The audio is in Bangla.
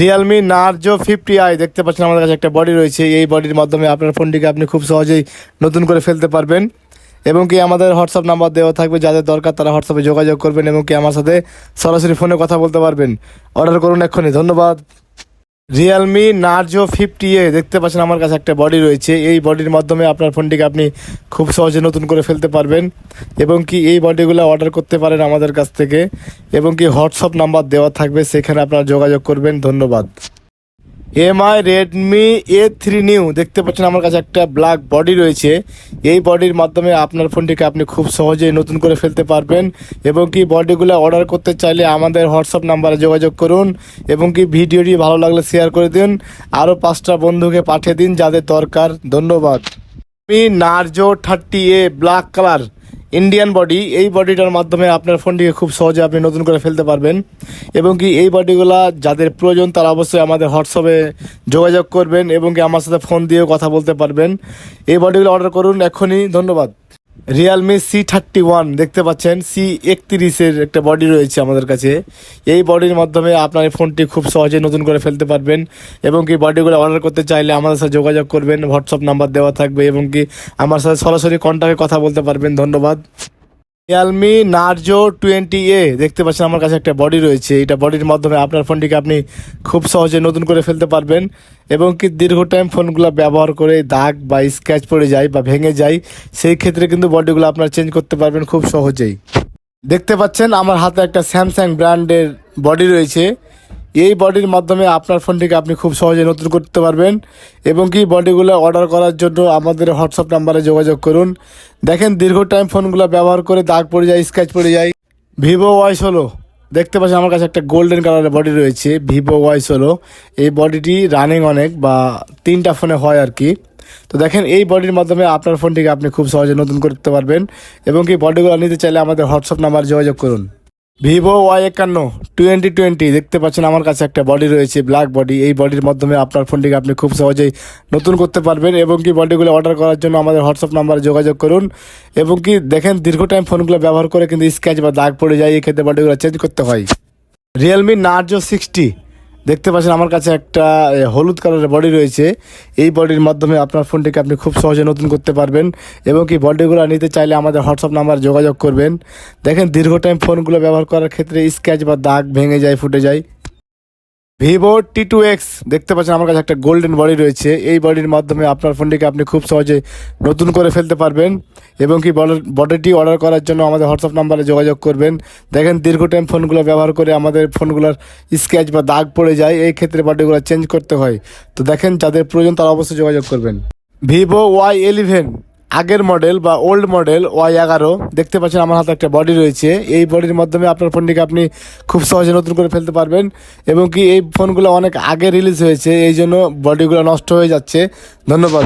রিয়েলমি নার্জো ফিফটি আই দেখতে পাচ্ছেন, আমাদের কাছে একটা বডি রয়েছে। এই বডির মাধ্যমে আপনার ফোনটিকে আপনি খুব সহজেই নতুন করে ফেলতে পারবেন। এবং কি আমাদের হোয়াটসঅ্যাপ নাম্বার দেওয়া থাকবে, যাদের দরকার তারা হোয়াটসঅ্যাপে যোগাযোগ করবেন এবং কি আমার সাথে সরাসরি ফোনে কথা বলতে পারবেন। অর্ডার করুন এক্ষুনি। ধন্যবাদ। রিয়েলমি নার্জো ফিফটি এ দেখতে পাচ্ছেন আমার কাছে একটা বডি রয়েছে। এই বডির মাধ্যমে আপনার ফোনটিকে আপনি খুব সহজে নতুন করে ফেলতে পারবেন এবং কি এই বডিগুলো অর্ডার করতে পারেন আমাদের কাছ থেকে এবং কি হোয়াটসঅ্যাপ নাম্বার দেওয়া থাকবে, সেখানে আপনারা যোগাযোগ করবেন। ধন্যবাদ। MI Redmi A three new দেখতে পাচ্ছেন আমার কাছে একটা ব্ল্যাক বডি রয়েছে। এই বডির মাধ্যমে আপনার ফোনটিকে আপনি খুব সহজেই নতুন করে ফেলতে পারবেন এবং কি বডিগুলো অর্ডার করতে চাইলে আমাদের হোয়াটসঅ্যাপ নাম্বারে যোগাযোগ করুন এবং কি ভিডিওটি ভালো লাগলে শেয়ার করে দিন। আরও পাঁচটা বন্ধুকে পাঠিয়ে দিন যাদের দরকার। ধন্যবাদ। আমি Narzo thirty A black colour Indian body এই বডিটার মাধ্যমে আপনার ফোনটিকে খুব সহজে আপনি নতুন করে ফেলতে পারবেন। এবং কি এই বডিগুলা যাদের প্রয়োজন, তারা অবশ্যই আমাদের হোয়াটসঅ্যাপে যোগাযোগ করবেন এবং কি আমার সাথে ফোন দিয়েও কথা বলতে পারবেন। এই বডিগুলো অর্ডার করুন এখনই ধন্যবাদ। রিয়েলমি সি থার্টি ওয়ান দেখতে পাচ্ছেন? সি একত্রিশের একটা বডি রয়েছে আমাদের কাছে। এই বডির মাধ্যমে আপনার এই ফোনটি খুব সহজে নতুন করে ফেলতে পারবেন এবং কি বডিগুলো অর্ডার করতে চাইলে আমাদের সাথে যোগাযোগ করবেন। হোয়াটসঅ্যাপ নাম্বার দেওয়া থাকবে এবং কি আমার সাথে সরাসরি কন্ট্যাক্টে কথা বলতে পারবেন। ধন্যবাদ। রিয়ালমি নার্জো টোয়েন্টি এ দেখতে পাচ্ছেন আমার কাছে একটা বডি রয়েছে। এটা বডির মাধ্যমে আপনার ফোনটিকে আপনি খুব সহজে নতুন করে ফেলতে পারবেন এবং কি দীর্ঘ টাইম ফোনগুলো ব্যবহার করে দাগ বা স্ক্র্যাচ পড়ে যায় বা ভেঙে যায়, সেই ক্ষেত্রে কিন্তু বডিগুলো আপনার চেঞ্জ করতে পারবেন খুব সহজেই। দেখতে পাচ্ছেন আমার হাতে একটা স্যামসাং ব্র্যান্ডের বডি রয়েছে। এই বডির মাধ্যমে আপনার ফোনটিকে আপনি খুব সহজে নতুন করতে পারবেন এবং কি বডিগুলো অর্ডার করার জন্য আমাদের হোয়াটসঅ্যাপ নাম্বারে যোগাযোগ করুন। দেখেন দীর্ঘ টাইম ফোনগুলো ব্যবহার করে দাগ পড়ে যায় স্ক্র্যাচ পড়ে যায়। ভিভো ওয়াই ষোলো দেখতে পাচ্ছেন আমার কাছে একটা গোল্ডেন কালারের বডি রয়েছে ভিভো ওয়াই ষোলো এই বডিটি রানিং অনেক বা তিনটা ফোনে হয় আর কি। তো দেখেন এই বডির মাধ্যমে আপনার ফোনটিকে আপনি খুব সহজে নতুন করতে পারবেন এবং কি বডিগুলো নিতে চাইলে আমাদের হোয়াটসঅ্যাপ নাম্বার যোগাযোগ করুন। ভিভো ওয়াই একান্ন টোয়েন্টি টোয়েন্টি দেখতে পাচ্ছেন আমার কাছে একটা বডি রয়েছে ব্ল্যাক বডি এই বডির মাধ্যমে আপনার ফোনটিকে আপনি খুব সহজেই নতুন করতে পারবেন এবং কি বডিগুলো অর্ডার করার জন্য আমাদের হোয়াটসঅ্যাপ নাম্বারে যোগাযোগ করুন এবং কি দেখেন দীর্ঘ টাইম ফোনগুলো ব্যবহার করে কিন্তু স্ক্র্যাচ বা দাগ পড়ে যায় এই ক্ষেত্রে বডিগুলো চেঞ্জ করতে হয়। রিয়েলমি নার্জো সিক্সটি দেখতে পাচ্ছেন আমার কাছে একটা হলুদ কালারের বডি রয়েছে। এই বডির মাধ্যমে আপনার ফোনটিকে আপনি খুব সহজে নতুন করতে পারবেন এবং কি বডিগুলো নিতে চাইলে আমাদের হোয়াটসঅ্যাপ নাম্বার যোগাযোগ করবেন। দেখেন দীর্ঘ টাইম ফোনগুলো ব্যবহার করার ক্ষেত্রে স্ক্র্যাচ বা দাগ ভেঙে যায়, ফুটে যায়। ভিভো টি টু এক্স দেখতে পাচ্ছেন আমার কাছে একটা গোল্ডেন বডি রয়েছে। এই বডির মাধ্যমে আপনার ফোনটিকে আপনি খুব সহজে নতুন করে ফেলতে পারবেন এবং কি বডিটি অর্ডার করার জন্য আমাদের হোয়াটসঅ্যাপ নাম্বারে যোগাযোগ করবেন। দেখেন দীর্ঘ টাইম ফোনগুলো ব্যবহার করে আমাদের ফোনগুলোর স্ক্র্যাচ বা দাগ পড়ে যায়, এই ক্ষেত্রে বডিগুলো চেঞ্জ করতে হয়। তো দেখেন যাদের প্রয়োজন তারা অবশ্যই যোগাযোগ করবেন। ভিভো ওয়াই ইলেভেন আগের মডেল বা ওল্ড মডেল ওয়াই এগারো, দেখতে পাচ্ছেন আমার হাতে একটা বডি রয়েছে। এই বডির মাধ্যমে আপনার ফোনটিকে আপনি খুব সহজে নতুন করে ফেলতে পারবেন এবং কি এই ফোনগুলো অনেক আগে রিলিজ হয়েছে, এই জন্য বডিগুলো নষ্ট হয়ে যাচ্ছে। ধন্যবাদ।